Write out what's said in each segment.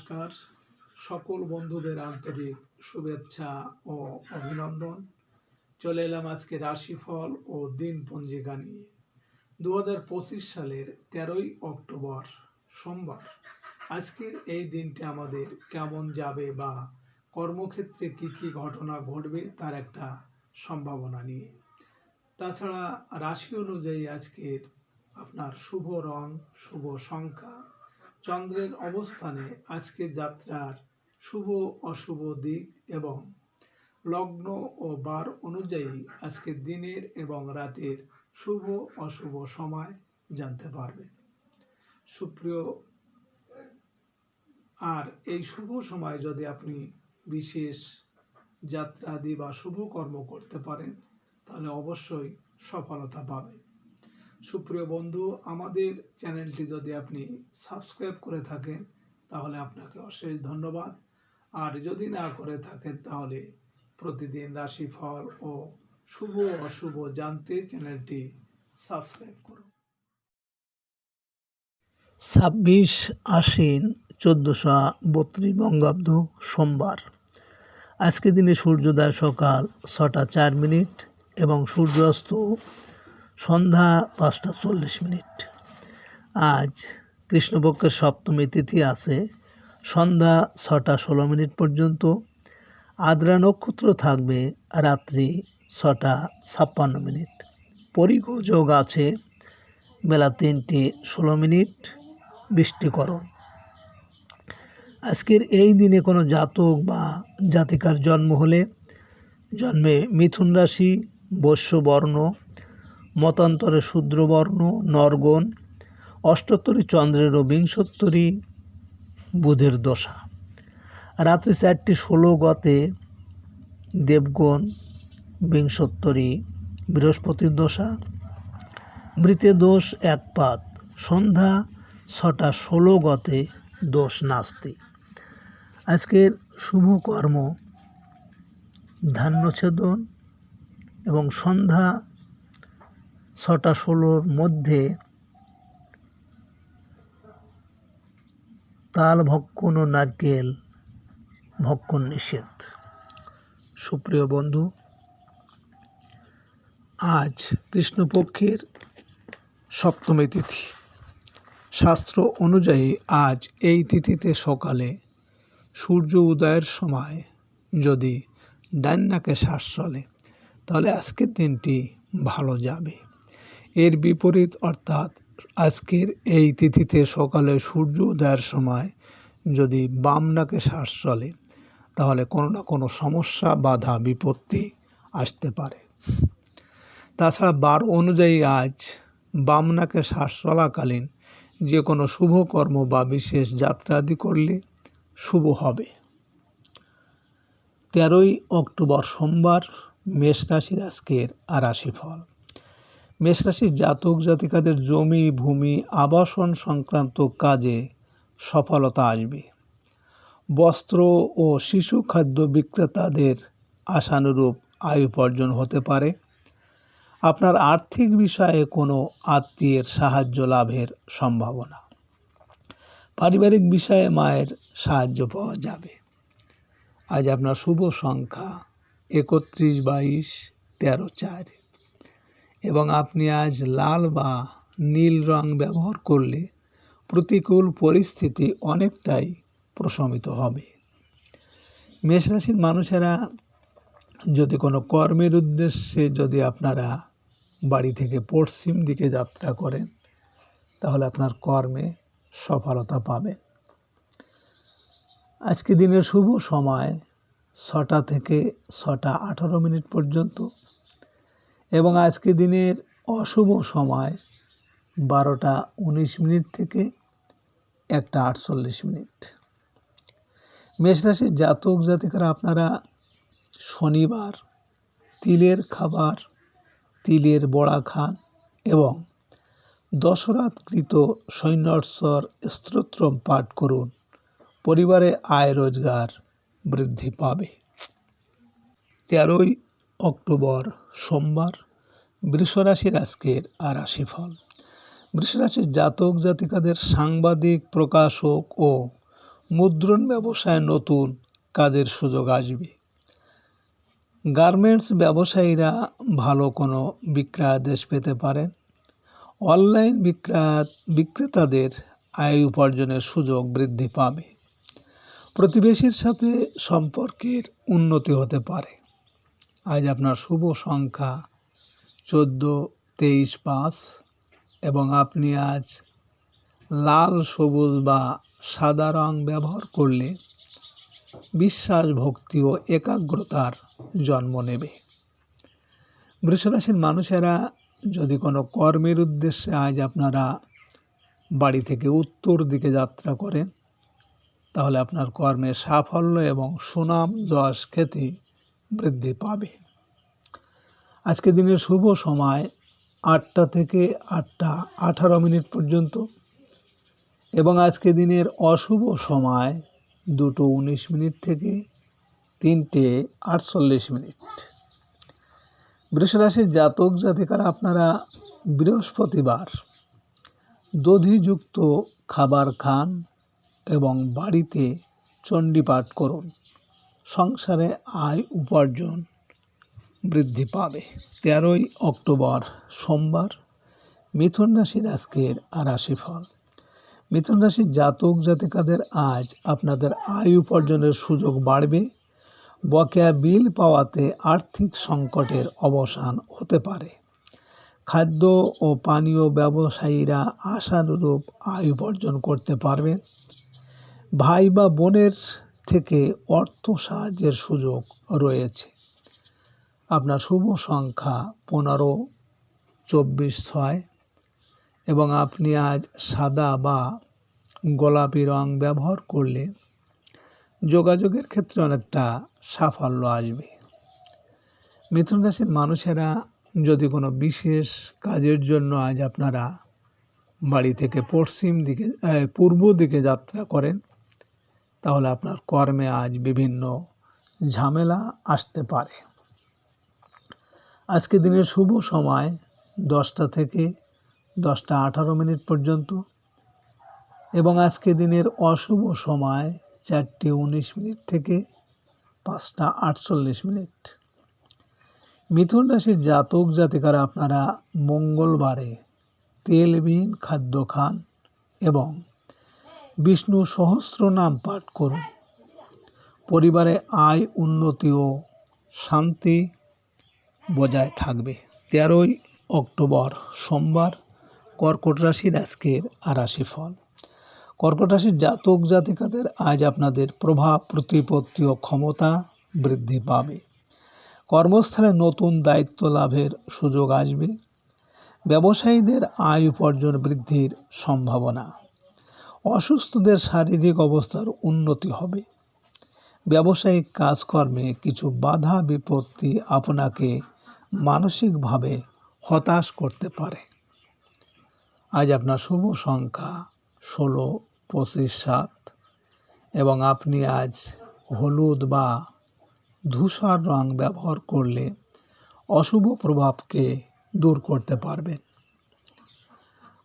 নমস্কার। সকল বন্ধুদের আন্তরিক শুভেচ্ছা ও অভিনন্দন। চলে এলাম আজকে রাশিফল ও দিন পঞ্জিকা নিয়ে। দু হাজার পঁচিশ সালের তেরোই অক্টোবর, সোমবার। আজকের এই দিনটি আমাদের কেমন যাবে বা কর্মক্ষেত্রে কি কি ঘটনা ঘটবে তার একটা সম্ভাবনা নিয়ে। তাছাড়া রাশি অনুযায়ী আজকের আপনার শুভ রং, শুভ সংখ্যা চন্দ্রের অবস্থানে আজকে যাত্রার শুভ অশুভ দিক এবং লগ্ন ও বার অনুযায়ী আজকে দিনের এবং রাতের শুভ অশুভ সময় জানতে পারবে। সুপ্রিয়, আর এই শুভ সময় যদি আপনি বিশেষ যাত্রাদি বা শুভ কর্ম করতে পারেন, তাহলে অবশ্যই সফলতা পাবেন। সুপ্রিয় বন্ধু, আমাদের চ্যানেলটি যদি আপনি সাবস্ক্রাইব করে থাকেন, তাহলে আপনাকে অশেষ ধন্যবাদ। আর যদি না করে থাকেন, তাহলে প্রতিদিন রাশিফল ও শুভ অশুভ জানতে চ্যানেলটি সাবস্ক্রাইব করুন। ছাব্বিশ আশ্বিন চোদ্দোশো বত্রিশ বঙ্গাব্দ সোমবার। আজকে দিনে সূর্যোদয় সকাল ছটা চার মিনিট এবং সূর্যাস্ত সন্ধ্যা পাঁচটা চল্লিশ মিনিট। আজ কৃষ্ণপক্ষের সপ্তমী তিথি আছে। সন্ধ্যা ছটা ষোলো মিনিট পর্যন্ত। আদ্রা নক্ষত্র থাকবে রাত্রি ছটা ছাপ্পান্ন মিনিট। পরিগ যোগ আছে বেলা তিনটে ষোলো মিনিট। বৃষ্টিকরণ। আজকের এই দিনে কোনো জাতক বা জাতিকার জন্ম হলে জন্মে মিথুন রাশি বর্ণ মতান্তরে শূদ্রবর্ণ, নরগণ, অষ্টোত্তরী চন্দ্রের বিংশোত্তরী বুধের দশা। রাত্রি চারটি ষোলো গতে দেবগণ বিংশোত্তরী বৃহস্পতির দশা। মৃতে দোষ এক পাত। সন্ধ্যা ছটা ষোলো গতে দোষ নাস্তি। আজকের শুভ কর্ম ধান্যছেদন এবং সন্ধ্যা ছটা ষোলোর মধ্যে তাল ভক্ষণ ও নারকেল ভক্ষণ নিষেধ। সুপ্রিয় বন্ধু, আজ কৃষ্ণপক্ষের সপ্তমী তিথি। শাস্ত্র অনুযায়ী আজ এই তিথিতে সকালে সূর্য উদয়ের সময় যদি ডান নাকে শ্বাস চলে, তাহলে আজকের দিনটি ভালো যাবে। এর বিপরীত অর্থাৎ আজকের এই তিথিতে সকালে সূর্য উদয়ের সময় যদি বাম নাকে শ্বাস চলে, তাহলে কোনো না কোনো সমস্যা, বাধা, বিপত্তি আসতে পারে। তাছাড়া বার অনুযায়ী আজ বাম নাকে শ্বাস চলাকালীন যে কোনো শুভ কর্ম বা বিশেষ যাত্রাদি করলে শুভ হবে। তেরোই অক্টোবর সোমবার মেষ রাশির আজকের আরাশি রাশিফল মেষ রাশির জাতক জাতিকাদের জমি, ভূমি, আবাসন সংক্রান্ত কাজে সফলতা আসবে। বস্ত্র ও শিশু খাদ্য বিক্রেতাদের আশানুরূপ আয় উপার্জন হতে পারে। আপনার আর্থিক বিষয়ে কোনো আত্মীয়ের সাহায্য লাভের সম্ভাবনা। পারিবারিক বিষয়ে মায়ের সাহায্য পাওয়া যাবে। আজ আপনার শুভ সংখ্যা একত্রিশ, বাইশ, তেরো, চার। এবং আপনি আজ লাল বা নীল রং ব্যবহার করলে প্রতিকূল পরিস্থিতি অনেকটাই প্রশমিত হবে। মেষরাশির মানুষেরা যদি কোনো কর্মের উদ্দেশ্যে যদি আপনারা বাড়ি থেকে পশ্চিম দিকে যাত্রা করেন, তাহলে আপনার কর্মে সফলতা পাবেন। আজকে দিনের শুভ সময় ছটা থেকে ছটা আঠারো মিনিট পর্যন্ত। এবং আজকে দিনের অশুভ সময় বারোটা উনিশ মিনিট থেকে একটা আটচল্লিশ মিনিট। মেষরাশির জাতক জাতিকারা, আপনারা শনিবার তিলের খাবার, তিলের বড়া খান এবং দশরাতকৃত সৈন্যস্বর স্তোত্রম পাঠ করুন। পরিবারে আয় রোজগার বৃদ্ধি পাবে। তেরোই অক্টোবর, সোমবার, বৃষরাশির আজকের আর রাশিফল। বৃষরাশির জাতক জাতিকাদের সাংবাদিক, প্রকাশক ও মুদ্রণ ব্যবসায় নতুন কাজের সুযোগ আসবে। গার্মেন্টস ব্যবসায়ীরা ভালো কোনো বিক্রয়াদেশ পেতে পারেন। অনলাইন বিক্রয়া, বিক্রেতাদের আয় উপার্জনের সুযোগ বৃদ্ধি পাবে। প্রতিবেশীর সাথে সম্পর্কের উন্নতি হতে পারে। আজ আপনার শুভ সংখ্যা চোদ্দ, তেইশ, পাঁচ এবং আপনি আজ লাল, সবুজ বা সাদা রং ব্যবহার করলে বিশ্বাস, ভক্তি ও একাগ্রতার জন্ম নেবে। বৃষরাশির মানুষেরা যদি কোনো কর্মের উদ্দেশ্যে আজ আপনারা বাড়ি থেকে উত্তর দিকে যাত্রা করেন, তাহলে আপনার কর্মের সাফল্য এবং সুনাম যশ খ্যাতি বৃদ্ধি পাবে। আজকে দিনের শুভ সময় আটটা থেকে আটটা আঠারো মিনিট পর্যন্ত এবং আজকে দিনের অশুভ সময় দুটো উনিশ মিনিট থেকে তিনটে আটচল্লিশ মিনিট। বৃষরাশির জাতক জাতিকারা, আপনারা বৃহস্পতিবার দধিযুক্ত খাবার খান এবং বাড়িতে চণ্ডীপাঠ করুন। সংসারে আয় উপার্জন বৃদ্ধি পাবে। তেরোই অক্টোবর, সোমবার, মিথুন রাশির আজকের রাশিফল। মিথুন রাশির জাতক জাতিকাদের আজ আপনাদের আয় উপার্জনের সুযোগ বাড়বে। বকেয়া বিল পাওয়াতে আর্থিক সংকটের অবসান হতে পারে। খাদ্য ও পানীয় ব্যবসায়ীরা আশানুরূপ আয় উপার্জন করতে পারবেন। ভাই বা বোনের থেকে অর্থ সাহায্যের সুযোগ রয়েছে। আপনার শুভ সংখ্যা পনেরো, চব্বিশ, ছয় এবং আপনি আজ সাদা বা গোলাপি রং ব্যবহার করলে যোগাযোগের ক্ষেত্রে অনেকটা সাফল্য আসবে। মিথুন রাশির মানুষেরা যদি কোনো বিশেষ কাজের জন্য আজ আপনারা বাড়ি থেকে পশ্চিম দিকে পূর্ব দিকে যাত্রা করেন তাহলে আপনার কর্মে আজ বিভিন্ন ঝামেলা আসতে পারে। আজকে দিনের শুভ সময় দশটা থেকে দশটা আঠারো মিনিট পর্যন্ত এবং আজকে দিনের অশুভ সময় চারটে উনিশ মিনিট থেকে পাঁচটা আটচল্লিশ মিনিট। মিথুন রাশির জাতক জাতিকারা আপনারা মঙ্গলবারে তেলবিহীন খাদ্য খান এবং বিষ্ণু সহস্র নাম পাঠ করুন। পরিবারে আয়, উন্নতি ও শান্তি বজায় থাকবে। তেরোই অক্টোবর সোমবার কর্কট রাশির আজকের আরাশি ফল কর্কট রাশির জাতক জাতিকাদের আজ আপনাদের প্রভাব, প্রতিপত্তি ও ক্ষমতা বৃদ্ধি পাবে। কর্মস্থলে নতুন দায়িত্ব লাভের সুযোগ আসবে। ব্যবসায়ীদের আয় উপার্জন বৃদ্ধির সম্ভাবনা। অসুস্থদের শারীরিক অবস্থার উন্নতি হবে। ব্যবসায়িক কাজকর্মে কিছু বাধা বিপত্তি আপনাকে মানসিকভাবে হতাশ করতে পারে। আজ আপনার শুভ সংখ্যা ষোলো, পঁচিশ, সাত এবং আপনি আজ হলুদ বা ধূসর রং ব্যবহার করলে অশুভ প্রভাবকে দূর করতে পারবেন।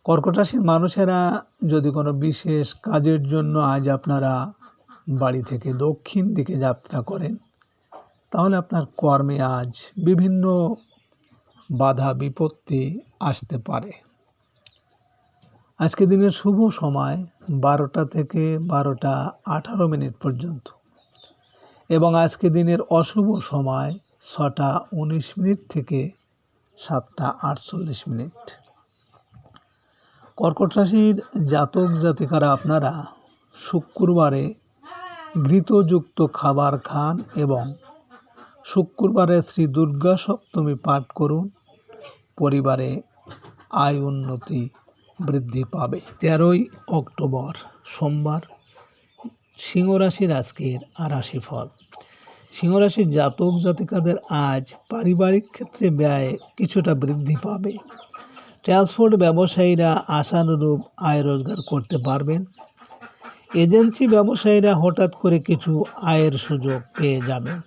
কর্কট রাশির মানুষেরা যদি কোনো বিশেষ কাজের জন্য আজ আপনারা বাড়ি থেকে দক্ষিণ দিকে যাত্রা করেন, তাহলে আপনার কর্মে আজ বিভিন্ন বাধা, বিপত্তি আসতে পারে। আজকে দিনের শুভ সময় বারোটা থেকে বারোটা আঠারো মিনিট পর্যন্ত এবং আজকে দিনের অশুভ সময় ছটা উনিশ মিনিট থেকে সাতটা আটচল্লিশ মিনিট। কর্কট রাশির জাতক জাতিকারা আপনারা শুক্রবারে ঘৃতযুক্ত খাবার খান এবং শুক্রবারে শ্রী দুর্গা সপ্তমী পাঠ করুন। পরিবারে আয় উন্নতি বৃদ্ধি পাবে। তেরোই অক্টোবর সোমবার সিংহ রাশির আজকের রাশিফল। সিংহ রাশির জাতক জাতিকাদের আজ পারিবারিক ক্ষেত্রে ব্যয় কিছুটা বৃদ্ধি পাবে। ট্রান্সপোর্ট ব্যবসায়ীরা আশানুরূপ আয় রোজগার করতে পারবেন। এজেন্সি ব্যবসায়ীরা হঠাৎ করে কিছু আয়ের সুযোগ পেয়ে যাবেন।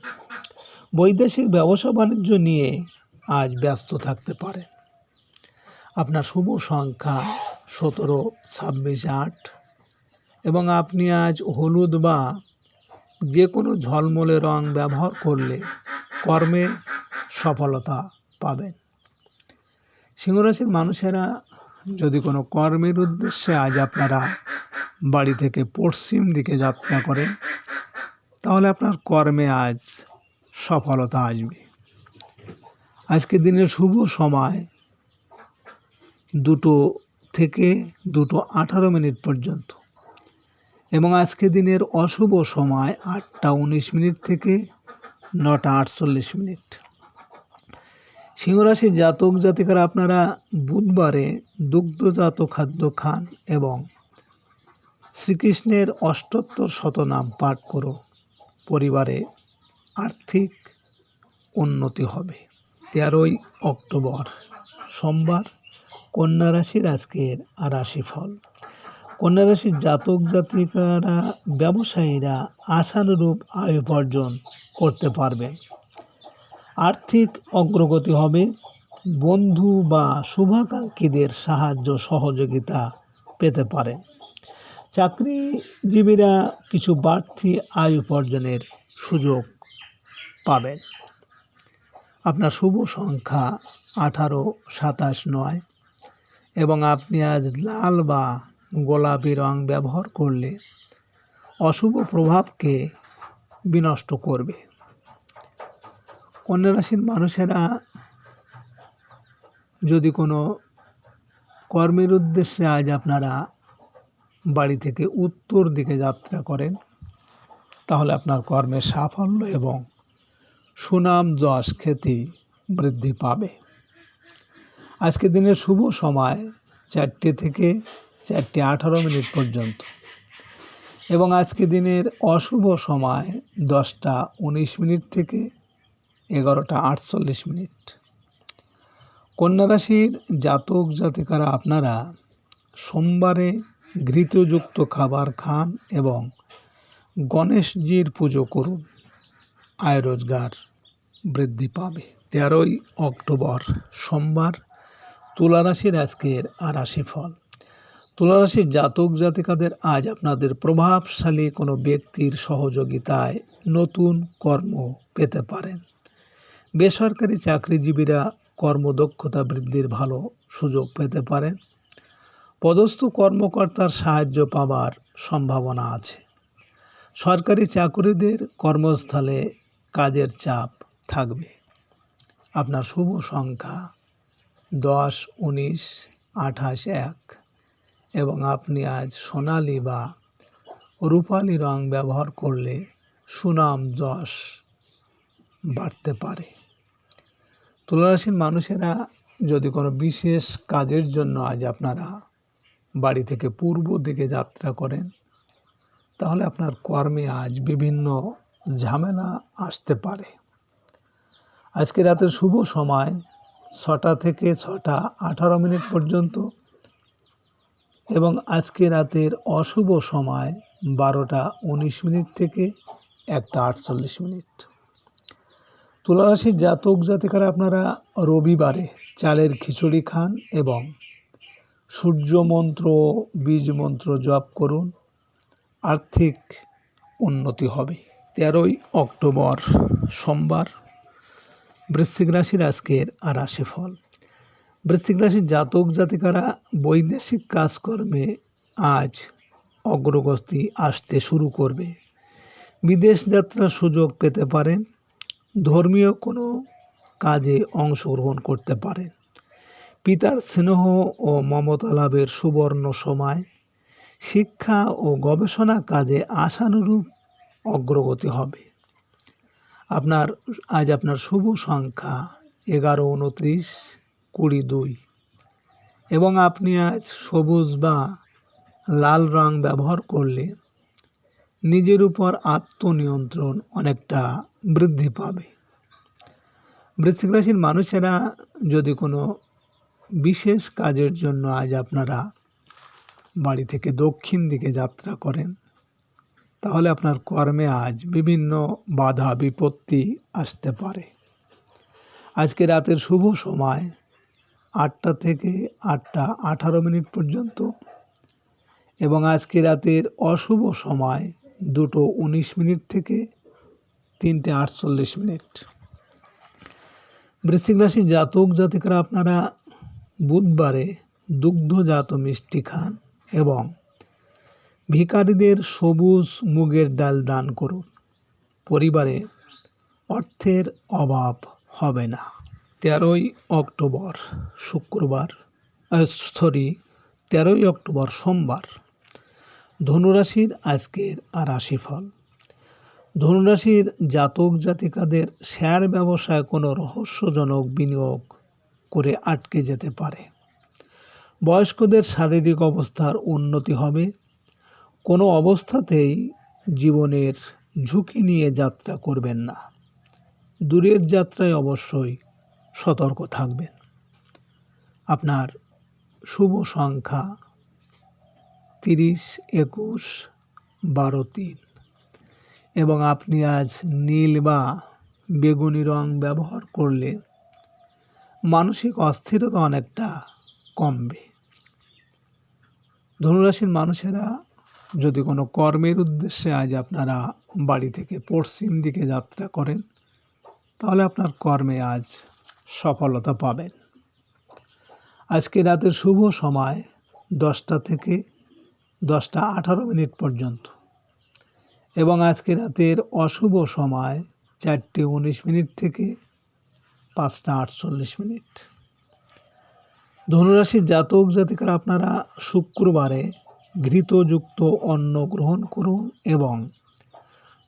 বৈদেশিক ব্যবসা বাণিজ্য নিয়ে আজ ব্যস্ত থাকতে পারে। আপনার শুভ সংখ্যা সতেরো, ছাব্বিশ, আট। এবং আপনি আজ হলুদ বা যে কোনো ঝলমলে রং ব্যবহার করলে কর্মে সফলতা পাবেন। সিংহরাশির মানুষেরা যদি কোনো কর্মের উদ্দেশ্যে আজ আপনারা বাড়ি থেকে পশ্চিম দিকে যাত্রা করেন, তাহলে আপনার কর্মে আজ সফলতা আসবে। আজকে দিনের শুভ সময় দুটো থেকে দুটো আঠারো মিনিট পর্যন্ত এবং আজকে দিনের অশুভ সময় আটটা উনিশ মিনিট থেকে নটা আটচল্লিশ মিনিট। সিংহরাশির জাতক জাতিকারা আপনারা বুধবারে দুগ্ধজাত খাদ্য খান এবং শ্রীকৃষ্ণের অষ্টোত্তর শতনাম পাঠ করো। পরিবারে আর্থিক উন্নতি হবে। তেরোই অক্টোবর সোমবার কন্যা রাশির আজকের রাশিফল। কন্যা রাশির জাতক জাতিকারা, ব্যবসায়ীরা আশানুরূপ আয় উপার্জন করতে পারবেন। আর্থিক অগ্রগতি হবে। বন্ধু বা শুভাকাঙ্ক্ষীদের সাহায্য সহযোগিতা পেতে পারেন চাকরিজীবীরা কিছু বাড়তি আয় উপার্জনের সুযোগ পাবেন। আপনার শুভ সংখ্যা আঠারো, সাতাশ, নয় এবং আপনি আজ লাল বা গোলাপি রং ব্যবহার করলে অশুভ প্রভাবকে বিনষ্ট করবে। কন্যা রাশির মানুষেরা যদি কোনো কর্মের উদ্দেশ্যে আজ আপনারা বাড়ি থেকে উত্তর দিকে যাত্রা করেন, তাহলে আপনার কর্মের সাফল্য এবং সুনাম, যশ, খ্যাতি বৃদ্ধি পাবে। আজকে দিনের শুভ সময় চারটে থেকে চারটে আঠারো মিনিট পর্যন্ত এবং আজকে দিনের অশুভ সময় দশটা উনিশ মিনিট থেকে এগারোটা আটচল্লিশ মিনিট। কন্যা রাশির জাতক জাতিকারা আপনারা সোমবারে ঘৃতযুক্ত খাবার খান এবং গণেশজির পুজো করুন। আয় রোজগার বৃদ্ধি পাবে। তেরোই অক্টোবর সোমবার তুলারাশির আজকের রাশিফল। তুলা রাশির জাতক জাতিকাদের আজ আপনাদের প্রভাবশালী কোনো ব্যক্তির সহযোগিতায় নতুন কর্ম পেতে পারেন। বেসরকারি চাকরিজীবীরা কর্মদক্ষতা বৃদ্ধির ভালো সুযোগ পেতে পারেন। পদস্থ কর্মকর্তার সাহায্য পাওয়ার সম্ভাবনা আছে। সরকারি চাকুরিদের কর্মস্থলে কাজের চাপ থাকবে। আপনার শুভ সংখ্যা দশ, উনিশ, আঠাশ, এক এবং আপনি আজ সোনালি বা রূপালি রং ব্যবহার করলে সুনাম যশ বাড়তে পারে। তুলারাশির মানুষেরা যদি কোনো বিশেষ কাজের জন্য আজ আপনারা বাড়ি থেকে পূর্ব দিকে যাত্রা করেন, তাহলে আপনার কর্মে আজ বিভিন্ন ঝামেলা আসতে পারে। আজকে রাতের শুভ সময় ছটা থেকে ছটা আঠারো মিনিট পর্যন্ত এবং আজকে রাতের অশুভ সময় বারোটা উনিশ মিনিট থেকে একটা আটচল্লিশ মিনিট। তুলারাশির জাতক জাতিকারা আপনারা রবিবারে চালের খিচুড়ি খান এবং সূর্য মন্ত্র, বীজ মন্ত্র জপ করুন। আর্থিক উন্নতি হবে। তেরোই অক্টোবর সোমবার। বৃশ্চিক রাশির আজকের রাশিফল বৃশ্চিক রাশির জাতক জাতিকারা বৈদেশিক কাজকর্মে আজ অগ্রগতি আসতে শুরু করবে। বিদেশ যাত্রার সুযোগ পেতে পারেন। ধর্মীয় কোনো কাজে অংশগ্রহণ করতে পারেন পিতার স্নেহ ও মমতা লাভের সুবর্ণ সময় শিক্ষা ও গবেষণা কাজে আশানুরূপ অগ্রগতি হবে। আপনার, আজ আপনার শুভ সংখ্যা এগারো, উনত্রিশ, কুড়ি, দুই। এবং আপনি আজ সবুজ বা লাল রং ব্যবহার করলে নিজের উপর আত্মনিয়ন্ত্রণ অনেকটা বৃদ্ধি পাবে। বৃশ্চিক রাশির মানুষেরা যদি কোনো বিশেষ কাজের জন্য আজ আপনারা বাড়ি থেকে দক্ষিণ দিকে যাত্রা করেন, তাহলে আপনার কর্মে আজ বিভিন্ন বাধা, বিপত্তি আসতে পারে। আজকে রাতের শুভ সময় আটটা থেকে আটটা আঠারো মিনিট পর্যন্ত এবং আজকে রাতের অশুভ সময় দুটো উনিশ মিনিট থেকে তিনটে আটচল্লিশ মিনিট। বৃশ্চিক রাশির জাতক জাতিকারা আপনারা বুধবারে দুগ্ধজাত মিষ্টি খান এবং ভিখারিদের সবুজ মুগের ডাল দান করুন। পরিবারে অর্থের অভাব হবে না। তেরোই অক্টোবর শুক্রবার সরি, তেরোই অক্টোবর সোমবার। ধনুরাশির আজকের রাশিফল। ধনুরাশির জাতক জাতিকাদের শেয়ার ব্যবসায় কোনো রহস্যজনক বিনিয়োগ করে আটকে যেতে পারে। বয়স্কদের শারীরিক অবস্থার উন্নতি হবে। কোনো অবস্থাতেই জীবনের ঝুঁকি নিয়ে যাত্রা করবেন না। দূরের যাত্রায় অবশ্যই সতর্ক থাকবেন। আপনার শুভ সংখ্যা তিরিশ, একুশ, বারো, তিন। এবং আপনি আজ নীল বা বেগুনি রং ব্যবহার করলে মানসিক অস্থিরতা অনেকটা কমবে। ধনুরাশির মানুষেরা যদি কোনো কর্মের উদ্দেশ্যে আজ আপনারা বাড়ি থেকে পশ্চিম দিকে যাত্রা করেন, তাহলে আপনার কর্মে আজ সফলতা পাবেন। আজকে রাতের শুভ সময় দশটা থেকে দশটা আঠারো মিনিট পর্যন্ত। এবং আজকে রাতের অশুভ সময় চারটে উনিশ মিনিট থেকে পাঁচটা আটচল্লিশ মিনিট। ধনুরাশির জাতক জাতিকারা আপনারা শুক্রবারে ঘৃতযুক্ত অন্ন গ্রহণ করুন এবং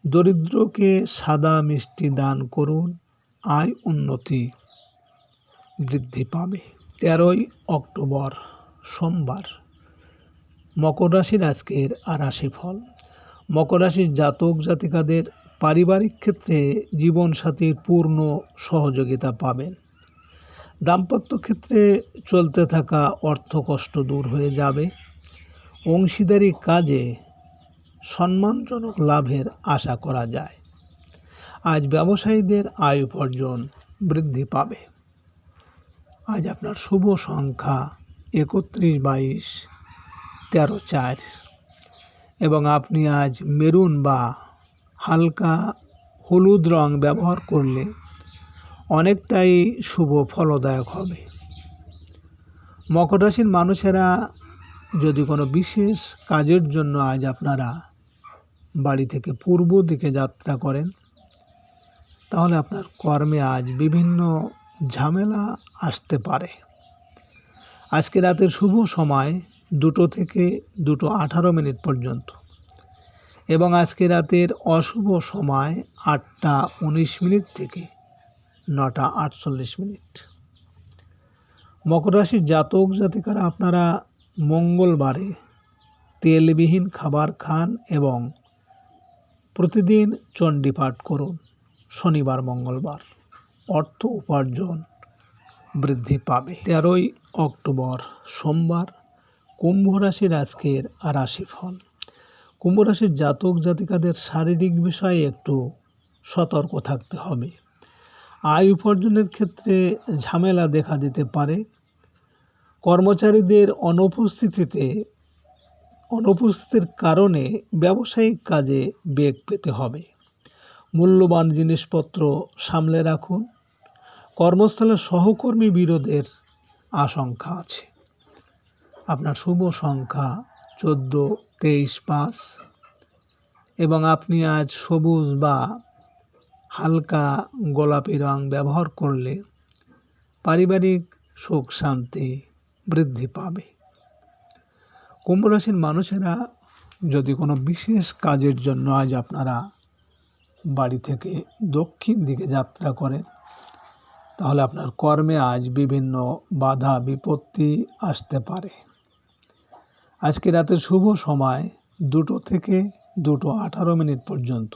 দরিদ্রকে সাদা মিষ্টি দান করুন, আয় উন্নতি বৃদ্ধি পাবে। তেরোই অক্টোবর সোমবার। মকর রাশির আজকের রাশিফল। মকর রাশির জাতক জাতিকাদের পারিবারিক ক্ষেত্রে জীবনসাথীর পূর্ণ সহযোগিতা পাবেন। দাম্পত্য ক্ষেত্রে চলতে থাকা অর্থকষ্ট দূর হয়ে যাবে। অংশীদারি কাজে সম্মানজনক লাভের আশা করা যায়। আজ ব্যবসায়ীদের আয় উপার্জন বৃদ্ধি পাবে। আজ আপনার শুভ সংখ্যা একত্রিশ বাইশ। তেরো চার। এবং আপনি আজ মেরুন বা হালকা হলুদ রং ব্যবহার করলে অনেকটাই শুভ ফলদায়ক হবে। মকর রাশির মানুষেরা যদি কোনো বিশেষ কাজের জন্য আজ আপনারা বাড়ি থেকে পূর্ব দিকে যাত্রা করেন, তাহলে আপনার কর্মে আজ বিভিন্ন ঝামেলা আসতে পারে। আজকে রাতের শুভ সময় দুটো থেকে দুটো আঠারো মিনিট পর্যন্ত। এবং আজকে রাতের অশুভ সময় আটটা উনিশ মিনিট থেকে নটা আটচল্লিশ মিনিট। মকর রাশির জাতক জাতিকারা, আপনারা মঙ্গলবারে তেলবিহীন খাবার খান এবং প্রতিদিন চণ্ডীপাঠ করুন। শনিবার, মঙ্গলবার অর্থ উপার্জন বৃদ্ধি পাবে। তেরোই অক্টোবর সোমবার কুম্ভ রাশির আজকের রাশিফল। কুম্ভ রাশির জাতক জাতিকাদের শারীরিক বিষয়ে একটু সতর্ক থাকতে হবে। আয় উপার্জনের ক্ষেত্রে ঝামেলা দেখা দিতে পারে। কর্মচারীদের অনুপস্থিতিতে, অনুপস্থিতির কারণে ব্যবসায়িক কাজে বেগ পেতে হবে। মূল্যবান জিনিসপত্র সামলে রাখুন। কর্মস্থলে সহকর্মী বিরোধের আশঙ্কা আছে। আপনার শুভ সংখ্যা চোদ্দ, তেইশ, পাঁচ। এবং আপনি আজ সবুজ বা হালকা গোলাপি রং ব্যবহার করলে পারিবারিক সুখ শান্তি বৃদ্ধি পাবে। কুম্ভ রাশির মানুষেরা যদি কোনো বিশেষ কাজের জন্য আজ আপনারা বাড়ি থেকে দক্ষিণ দিকে যাত্রা করেন, তাহলে আপনার কর্মে আজ বিভিন্ন বাধা, বিপত্তি আসতে পারে। আজকে রাতের শুভ সময় দুটো থেকে দুটো আঠারো মিনিট পর্যন্ত।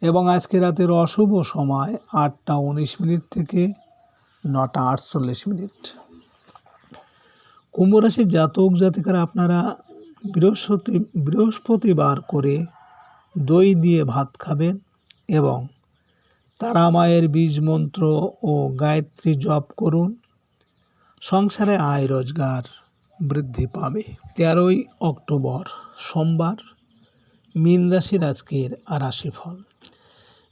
এবং আজকে রাতের অশুভ সময় আটটা উনিশ মিনিট থেকে নটা আটচল্লিশ মিনিট। কুম্ভ রাশির জাতক জাতিকারা আপনারা বৃহস্পতি, বৃহস্পতিবার করে দই দিয়ে ভাত খাবেন এবং তারা মায়ের বীজ মন্ত্র ও গায়ত্রী জপ করুন। সংসারে আয় রোজগার। বৃদ্ধি পাবে। তেরোই অক্টোবর, সোমবার, মীন রাশির আজকের রাশিফল।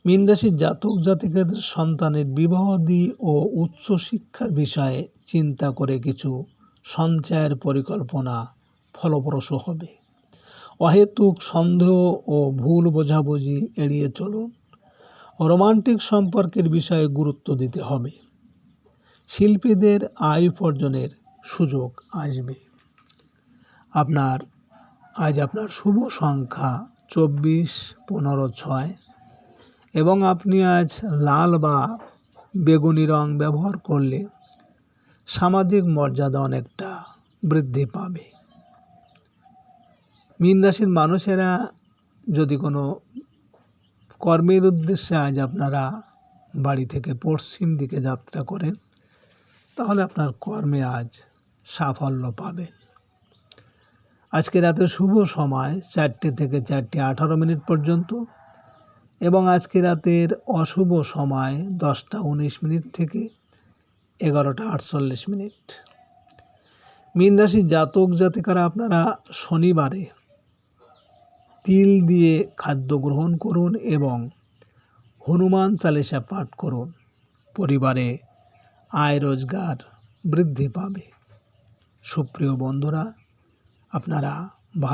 মীন রাশির জাতক জাতিকাদের সন্তানের বিবাহাদি ও উচ্চশিক্ষার বিষয়ে চিন্তা করে কিছু সঞ্চয়ের পরিকল্পনা ফলপ্রসূ হবে। অহেতুক সন্দেহ ও ভুল বোঝাবুঝি এড়িয়ে চলুন। রোমান্টিক সম্পর্কের বিষয়ে গুরুত্ব দিতে হবে। শিল্পীদের আয় উপার্জনের সুযোগ আসবে। আপনার, আজ আপনার শুভ সংখ্যা চব্বিশ, পনেরো, ছয় এবং আপনি আজ লাল বা বেগুনি রং ব্যবহার করলে সামাজিক মর্যাদা অনেকটা বৃদ্ধি পাবে। মীন রাশির মানুষেরা যদি কোনো কর্মের উদ্দেশ্যে আজ আপনারা বাড়ি থেকে পশ্চিম দিকে যাত্রা করেন, তাহলে আপনার কর্মে আজ সাফল্য পাবেন আজকে রাতে শুভ সময়, চারটে থেকে চারটে আঠারো মিনিট পর্যন্ত এবং আজকে রাতের অশুভ সময় দশটা উনিশ মিনিট থেকে এগারোটা আটচল্লিশ মিনিট। মীন জাতক জাতিকারা, আপনারা শনিবারে তিল দিয়ে খাদ্য গ্রহণ করুন এবং হনুমান চালিসা পাঠ করুন। পরিবারে আয় রোজগার বৃদ্ধি পাবে। সুপ্রিয় বন্ধুরা আপনারা